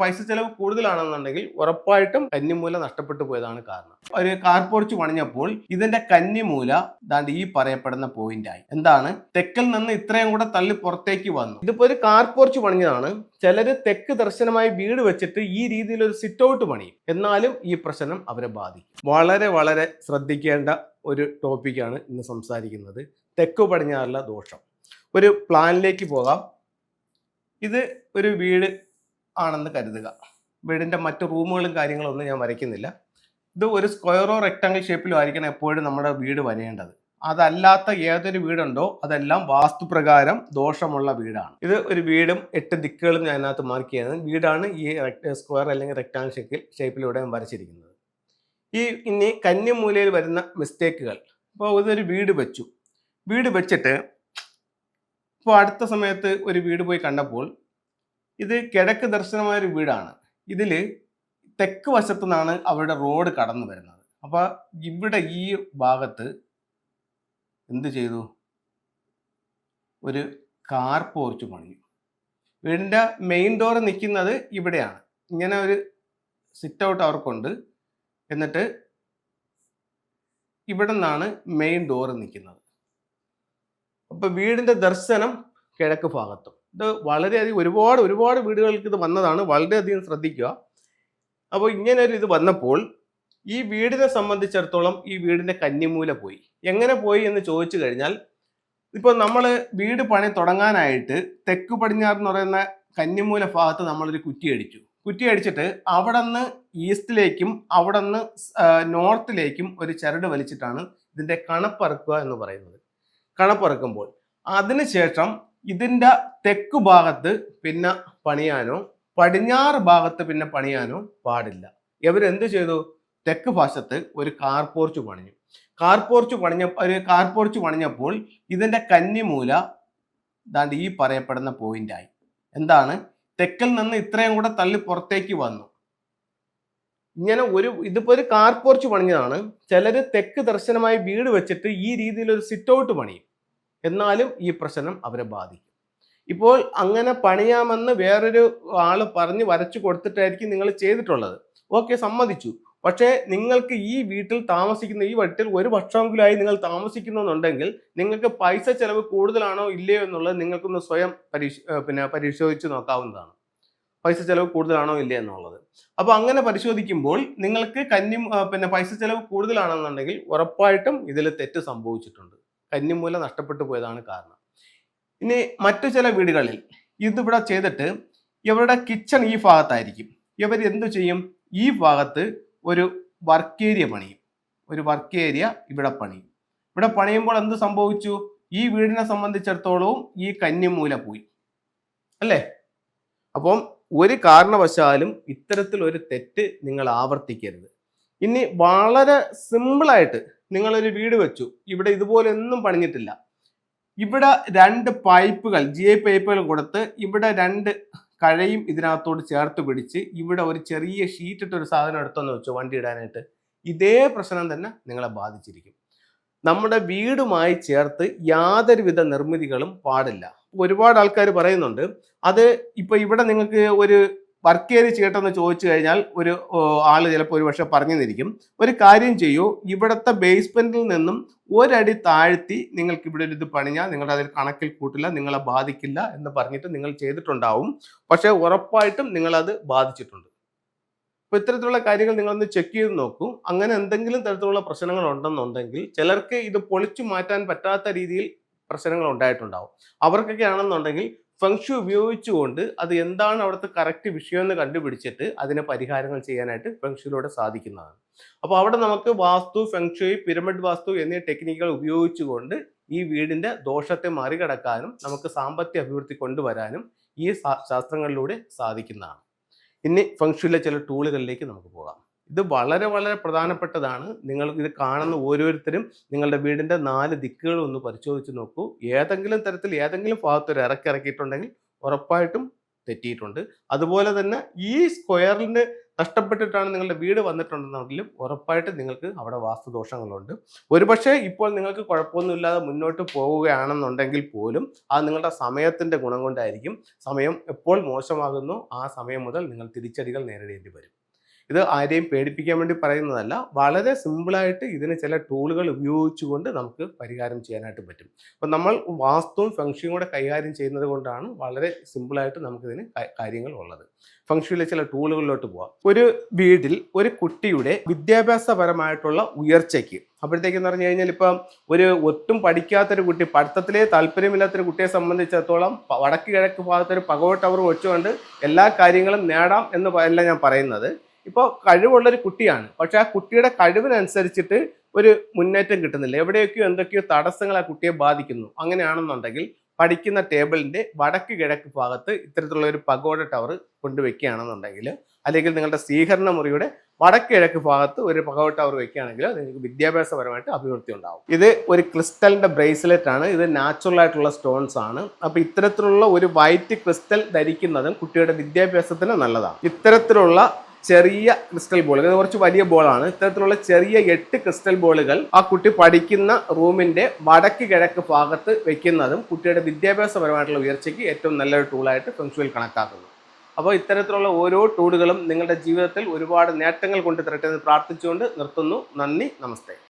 പൈസ ചെലവ് കൂടുതലാണെന്നുണ്ടെങ്കിൽ ഉറപ്പായിട്ടും കന്നിമൂല നഷ്ടപ്പെട്ടു പോയതാണ് കാരണം. ഒരു കാർ പോർച്ച് പണിഞ്ഞപ്പോൾ ഇതിന്റെ കന്നിമൂല ദാണ്ട് ഈ പറയപ്പെടുന്ന പോയിന്റ് ആയി. എന്താണ്? തെക്കിൽ നിന്ന് ഇത്രയും കൂടെ തള്ളി പുറത്തേക്ക് വന്നു. ഇതിപ്പോ ഒരു കാർ പോർച്ച് പണിഞ്ഞതാണ്. ചിലര് തെക്ക് ദർശനമായി വീട് വെച്ചിട്ട് ഈ രീതിയിൽ ഒരു സിറ്റ് ഔട്ട് പണിയും എന്നാലും ഈ പ്രശ്നം അവരെ ബാധിക്കും. വളരെ വളരെ ശ്രദ്ധിക്കേണ്ട ഒരു ടോപ്പിക്കാണ് ഇന്ന് സംസാരിക്കുന്നത്. തെക്ക് പടിഞ്ഞാറുള്ള ദോഷം. ഒരു പ്ലാനിലേക്ക് പോകാം. ഇത് ഒരു വീട് ആണെന്ന് കരുതുക. വീടിന്റെ മറ്റ് റൂമുകളും കാര്യങ്ങളും ഒന്നും ഞാൻ വരയ്ക്കുന്നില്ല. ഇത് ഒരു സ്ക്വയറോ റെക്ടാങ്കിൾ ഷേപ്പിലോ ആയിരിക്കണം എപ്പോഴും നമ്മുടെ വീട് വരേണ്ടത് അതല്ലാത്ത ഏതൊരു വീടുണ്ടോ അതെല്ലാം വാസ്തുപ്രകാരം ദോഷമുള്ള വീടാണ്. ഇത് ഒരു വീടും എട്ട് ദിക്കുകളും ഞാൻ അതിനകത്ത് മാർക്ക് ചെയ്യുന്നത്. വീടാണ് ഈ സ്ക്വയർ അല്ലെങ്കിൽ റെക്ടാങ്കിൾ ഷേപ്പിൽ ഷേപ്പിലൂടെ ഞാൻ വരച്ചിരിക്കുന്നത്. ഈ ഇനി കന്യമൂലയിൽ വരുന്ന മിസ്റ്റേക്കുകൾ ഇപ്പോൾ ഇതൊരു വീട് വെച്ചു. വീട് വെച്ചിട്ട് ഇപ്പോൾ അടുത്ത സമയത്ത് ഒരു വീട് പോയി കണ്ടപ്പോൾ ഇത് കിഴക്ക് ദർശനമായ ഒരു വീടാണ്. ഇതിൽ തെക്ക് വശത്തു നിന്നാണ് അവരുടെ റോഡ് കടന്നു വരുന്നത്. അപ്പോൾ ഇവിടെ ഈ ഭാഗത്ത് എന്ത് ചെയ്തു? ഒരു കാർ പോർച്ച് പണിയും വീടിന്റെ മെയിൻ ഡോർ നിൽക്കുന്നത് ഇവിടെയാണ്. ഇങ്ങനെ ഒരു സിറ്റ് ഔട്ട് അവർക്കുണ്ട്. എന്നിട്ട് ഇവിടെ നിന്നാണ് മെയിൻ ഡോർ നിൽക്കുന്നത്. അപ്പോൾ വീടിന്റെ ദർശനം കിഴക്ക് ഭാഗത്തും. ഇത് വളരെയധികം ഒരുപാട് ഒരുപാട് വീടുകൾക്ക് ഇത് വന്നതാണ്. വളരെയധികം ശ്രദ്ധിക്കുക. അപ്പോൾ ഇങ്ങനെ ഒരു ഇത് വന്നപ്പോൾ ഈ വീടിനെ സംബന്ധിച്ചിടത്തോളം ഈ വീടിന്റെ കന്നിമൂല പോയി. എങ്ങനെ പോയി എന്ന് ചോദിച്ചു കഴിഞ്ഞാൽ ഇപ്പോൾ നമ്മൾ വീട് പണി തുടങ്ങാനായിട്ട് തെക്ക് പടിഞ്ഞാറ് എന്ന് പറയുന്ന കന്നിമൂല ഭാഗത്ത് നമ്മളൊരു കുറ്റി അടിച്ചു. കുറ്റി അടിച്ചിട്ട് അവിടെ നിന്ന് ഈസ്റ്റിലേക്കും അവിടെ നിന്ന് നോർത്തിലേക്കും ഒരു ചരട് വലിച്ചിട്ടാണ് ഇതിന്റെ കണപ്പറക്കുക എന്ന് പറയുന്നത്. കണപ്പറക്കുമ്പോൾ അതിനുശേഷം ഇതിന്റെ തെക്ക് ഭാഗത്ത് പിന്നെ പണിയാനോ പടിഞ്ഞാറ് ഭാഗത്ത് പിന്നെ പണിയാനോ പാടില്ല. ഇവരെന്ത് ചെയ്തു? തെക്ക് ഭാഷത്ത് ഒരു കാർ പോർച്ച് പണിഞ്ഞു. കാർ പോർച്ച് പണിഞ്ഞ ഒരു കാർ പോർച്ച് പണിഞ്ഞപ്പോൾ ഇതിന്റെ കന്നിമൂല ദാണ്ട് ഈ പറയപ്പെടുന്ന പോയിന്റായി എന്താണ്? തെക്കിൽ നിന്ന് ഇത്രയും കൂടെ തള്ളി പുറത്തേക്ക് വന്നു. ഇങ്ങനെ ഒരു ഇതിപ്പോ ഒരു കാർ പോർച്ച് പണിഞ്ഞതാണ്. ചിലർ തെക്ക് ദർശനമായി വീട് വെച്ചിട്ട് ഈ രീതിയിൽ ഒരു സിറ്റ് ഔട്ട് പണിയും. എന്നാലും ഈ പ്രശ്നം അവരെ ബാധിക്കും. ഇപ്പോൾ അങ്ങനെ പണിയാമെന്ന് വേറൊരു ആൾ പറഞ്ഞ് വരച്ചു കൊടുത്തിട്ടായിരിക്കും നിങ്ങൾ ചെയ്തിട്ടുള്ളത്. ഓക്കെ സമ്മതിച്ചു. പക്ഷേ നിങ്ങൾക്ക് ഈ വീട്ടിൽ താമസിക്കുന്ന ഈ വീട്ടിൽ ഒരു വർഷമെങ്കിലായി നിങ്ങൾ താമസിക്കുന്നുണ്ടെങ്കിൽ നിങ്ങൾക്ക് പൈസ ചെലവ് കൂടുതലാണോ ഇല്ലയോ എന്നുള്ളത് നിങ്ങൾക്കൊന്ന് സ്വയം പരീക്ഷ പിന്നെ പരിശോധിച്ച് നോക്കാവുന്നതാണ്. പൈസ ചെലവ് കൂടുതലാണോ ഇല്ലയോ എന്നുള്ളത്. അപ്പോൾ അങ്ങനെ പരിശോധിക്കുമ്പോൾ നിങ്ങൾക്ക് കന്നി പിന്നെ പൈസ ചെലവ് കൂടുതലാണെന്നുണ്ടെങ്കിൽ ഉറപ്പായിട്ടും ഇതിൽ തെറ്റ് സംഭവിച്ചിട്ടുണ്ട്. കന്നിമൂല നഷ്ടപ്പെട്ടു പോയതാണ് കാരണം. ഇനി മറ്റു ചില വീടുകളിൽ ഇതിവിടെ ചെയ്തിട്ട് ഇവരുടെ കിച്ചൺ ഈ ഭാഗത്തായിരിക്കും. ഇവർ എന്തു ചെയ്യും? ഈ ഭാഗത്ത് ഒരു വർക്ക് ഏരിയ പണിയും. ഒരു വർക്ക് ഏരിയ ഇവിടെ പണിയും. ഇവിടെ പണിയുമ്പോൾ എന്ത് സംഭവിച്ചു? ഈ വീടിനെ സംബന്ധിച്ചിടത്തോളവും ഈ കന്നിമൂല പോയി. അല്ലേ? അപ്പം ഒരു കാരണവശാലും ഇത്തരത്തിൽ ഒരു തെറ്റ് നിങ്ങൾ ആവർത്തിക്കരുത്. ഇനി വളരെ സിമ്പിളായിട്ട് നിങ്ങളൊരു വീട് വെച്ചു. ഇവിടെ ഇതുപോലെ ഒന്നും പണിഞ്ഞിട്ടില്ല. ഇവിടെ രണ്ട് പൈപ്പുകൾ ജി ഐ പൈപ്പുകൾ കൊടുത്ത് ഇവിടെ രണ്ട് കഴയും ഇതിനകത്തോട് ചേർത്ത് പിടിച്ച് ഇവിടെ ഒരു ചെറിയ ഷീറ്റ് ഒരു സാധനം എടുത്തെന്ന് വെച്ചു വണ്ടി ഇടാനായിട്ട്. ഇതേ പ്രശ്നം തന്നെ നിങ്ങളെ ബാധിച്ചിരിക്കും. നമ്മുടെ വീടുമായി ചേർത്ത് യാതൊരുവിധ നിർമ്മിതികളും പാടില്ല. ഒരുപാട് ആൾക്കാർ പറയുന്നുണ്ട് അത് ഇപ്പൊ ഇവിടെ നിങ്ങൾക്ക് ഒരു വർക്ക് ഏരിയ ചെയ്യട്ടെന്ന് ചോദിച്ചു കഴിഞ്ഞാൽ ഒരു ആൾ ചിലപ്പോൾ ഒരു പക്ഷെ പറഞ്ഞു തന്നിരിക്കും ഒരു കാര്യം ചെയ്യൂ ഇവിടുത്തെ ബേസ്മെന്റിൽ നിന്നും ഒരടി താഴ്ത്തി നിങ്ങൾക്ക് ഇവിടെ ഒരു ഇത് പണിഞ്ഞാൽ നിങ്ങളുടെ അതിൽ കണക്കിൽ കൂട്ടില്ല നിങ്ങളെ ബാധിക്കില്ല എന്ന് പറഞ്ഞിട്ട് നിങ്ങൾ ചെയ്തിട്ടുണ്ടാവും. പക്ഷേ ഉറപ്പായിട്ടും നിങ്ങളത് ബാധിച്ചിട്ടുണ്ട്. അപ്പൊ ഇത്തരത്തിലുള്ള കാര്യങ്ങൾ നിങ്ങളൊന്ന് ചെക്ക് ചെയ്ത് നോക്കൂ. അങ്ങനെ എന്തെങ്കിലും തരത്തിലുള്ള പ്രശ്നങ്ങൾ ഉണ്ടെന്നുണ്ടെങ്കിൽ ചിലർക്ക് ഇത് പൊളിച്ചു മാറ്റാൻ പറ്റാത്ത രീതിയിൽ പ്രശ്നങ്ങൾ ഉണ്ടായിട്ടുണ്ടാവും. അവർക്കൊക്കെ ആണെന്നുണ്ടെങ്കിൽ ഫംഗ്ഷു ഉപയോഗിച്ചുകൊണ്ട് അത് എന്താണ് അവിടുത്തെ കറക്റ്റ് വിഷയം എന്ന് കണ്ടുപിടിച്ചിട്ട് അതിനെ പരിഹാരങ്ങൾ ചെയ്യാനായിട്ട് ഫംഗ്ഷനിലൂടെ സാധിക്കുന്നതാണ്. അപ്പോൾ അവിടെ നമുക്ക് വാസ്തു ഫെങ്ഷുയി പിരമിഡ് വാസ്തു എന്നീ ടെക്നിക്കുകൾ ഉപയോഗിച്ചുകൊണ്ട് ഈ വീടിന്റെ ദോഷത്തെ മറികടക്കാനും നമുക്ക് സാമ്പത്തിക അഭിവൃദ്ധി കൊണ്ടുവരാനും ഈ ശാസ്ത്രങ്ങളിലൂടെ സാധിക്കുന്നതാണ്. ഇനി ഫംഗ്ഷനിലെ ചില ടൂളുകളിലേക്ക് നമുക്ക് പോകാം. ഇത് വളരെ വളരെ പ്രധാനപ്പെട്ടതാണ്. നിങ്ങൾ ഇത് കാണുന്ന ഓരോരുത്തരും നിങ്ങളുടെ വീടിന്റെ നാല് ദിക്കുകൾ ഒന്ന് പരിശോധിച്ച് നോക്കൂ. ഏതെങ്കിലും തരത്തിൽ ഏതെങ്കിലും ഭാഗത്ത് ഒരു ഇറക്കി ഇറക്കിയിട്ടുണ്ടെങ്കിൽ ഉറപ്പായിട്ടും തെറ്റിയിട്ടുണ്ട്. അതുപോലെ തന്നെ ഈ സ്ക്വയറിന് നഷ്ടപ്പെട്ടിട്ടാണ് നിങ്ങളുടെ വീട് വന്നിട്ടുണ്ടെന്നുണ്ടെങ്കിലും ഉറപ്പായിട്ട് നിങ്ങൾക്ക് അവിടെ വാസ്തുദോഷങ്ങളുണ്ട്. ഒരുപക്ഷെ ഇപ്പോൾ നിങ്ങൾക്ക് കുഴപ്പമൊന്നുമില്ലാതെ മുന്നോട്ട് പോവുകയാണെന്നുണ്ടെങ്കിൽ പോലും അത് നിങ്ങളുടെ സമയത്തിന്റെ ഗുണം കൊണ്ടായിരിക്കും. സമയം എപ്പോൾ മോശമാകുന്നു ആ സമയം മുതൽ നിങ്ങൾ തിരിച്ചടികൾ നേരിടേണ്ടി വരും. ഇത് ആരെയും പേടിപ്പിക്കാൻ വേണ്ടി പറയുന്നതല്ല. വളരെ സിമ്പിളായിട്ട് ഇതിന് ചില ടൂളുകൾ ഉപയോഗിച്ചുകൊണ്ട് നമുക്ക് പരിഹാരം ചെയ്യാനായിട്ട് പറ്റും. അപ്പം നമ്മൾ വാസ്തുവും ഫംഗ്ഷനും കൂടെ കൈകാര്യം ചെയ്യുന്നത് കൊണ്ടാണ് വളരെ സിമ്പിളായിട്ട് നമുക്കിതിന് കാര്യങ്ങൾ ഉള്ളത്. ഫംഗ്ഷനിലെ ചില ടൂളുകളിലോട്ട് പോവാം. ഒരു വീട്ടിൽ ഒരു കുട്ടിയുടെ വിദ്യാഭ്യാസപരമായിട്ടുള്ള ഉയർച്ചയ്ക്ക്. അപ്പോഴത്തേക്കെന്ന് പറഞ്ഞു കഴിഞ്ഞാൽ ഇപ്പം ഒരു ഒട്ടും പഠിക്കാത്തൊരു കുട്ടി പഠിത്തത്തിലേ താല്പര്യമില്ലാത്തൊരു കുട്ടിയെ സംബന്ധിച്ചിടത്തോളം വടക്ക് കിഴക്ക് ഭാഗത്തൊരു പകവ ടവർ വെച്ചുകൊണ്ട് എല്ലാ കാര്യങ്ങളും നേടാം എന്ന് അല്ല ഞാൻ പറയുന്നത്. ഇപ്പോൾ കഴിവുള്ളൊരു കുട്ടിയാണ്. പക്ഷെ ആ കുട്ടിയുടെ കഴിവിനനുസരിച്ചിട്ട് ഒരു മുന്നേറ്റം കിട്ടുന്നില്ല. എവിടെയൊക്കെയോ എന്തൊക്കെയോ തടസ്സങ്ങൾ ആ കുട്ടിയെ ബാധിക്കുന്നു. അങ്ങനെയാണെന്നുണ്ടെങ്കിൽ പഠിക്കുന്ന ടേബിളിന്റെ വടക്ക് കിഴക്ക് ഭാഗത്ത് ഇത്തരത്തിലുള്ള ഒരു പഗോഡ ടവർ കൊണ്ടുവയ്ക്കുകയാണെന്നുണ്ടെങ്കിൽ അല്ലെങ്കിൽ നിങ്ങളുടെ സ്വീകരണ മുറിയുടെ വടക്ക് കിഴക്ക് ഭാഗത്ത് ഒരു പഗോഡ ടവർ വെക്കുകയാണെങ്കിൽ നിങ്ങൾക്ക് വിദ്യാഭ്യാസപരമായിട്ട് അഭിവൃദ്ധി ഉണ്ടാവും. ഇത് ഒരു ക്രിസ്റ്റലിന്റെ ബ്രേസ്ലെറ്റ് ആണ്. ഇത് നാച്ചുറൽ ആയിട്ടുള്ള സ്റ്റോൺസ് ആണ്. അപ്പോൾ ഇത്തരത്തിലുള്ള ഒരു വൈറ്റ് ക്രിസ്റ്റൽ ധരിക്കുന്നതും കുട്ടിയുടെ വിദ്യാഭ്യാസത്തിന് നല്ലതാണ്. ഇത്തരത്തിലുള്ള ചെറിയ ക്രിസ്റ്റൽ ബോൾ ഇത് കുറച്ച് വലിയ ബോളാണ് ഇത്തരത്തിലുള്ള ചെറിയ എട്ട് ക്രിസ്റ്റൽ ബോളുകൾ ആ കുട്ടി പഠിക്കുന്ന റൂമിന്റെ വടക്ക് കിഴക്ക് ഭാഗത്ത് വെക്കുന്നതും കുട്ടിയുടെ വിദ്യാഭ്യാസപരമായിട്ടുള്ള ഉയർച്ചയ്ക്ക് ഏറ്റവും നല്ലൊരു ടൂളായിട്ട് ഫെങ്ഷുവിൽ കണക്കാക്കുന്നു. അപ്പോൾ ഇത്തരത്തിലുള്ള ഓരോ ടൂളുകളും നിങ്ങളുടെ ജീവിതത്തിൽ ഒരുപാട് നേട്ടങ്ങൾ കൊണ്ട് തരട്ടെ എന്ന് പ്രാർത്ഥിച്ചുകൊണ്ട് നിർത്തുന്നു. നന്ദി നമസ്തേ.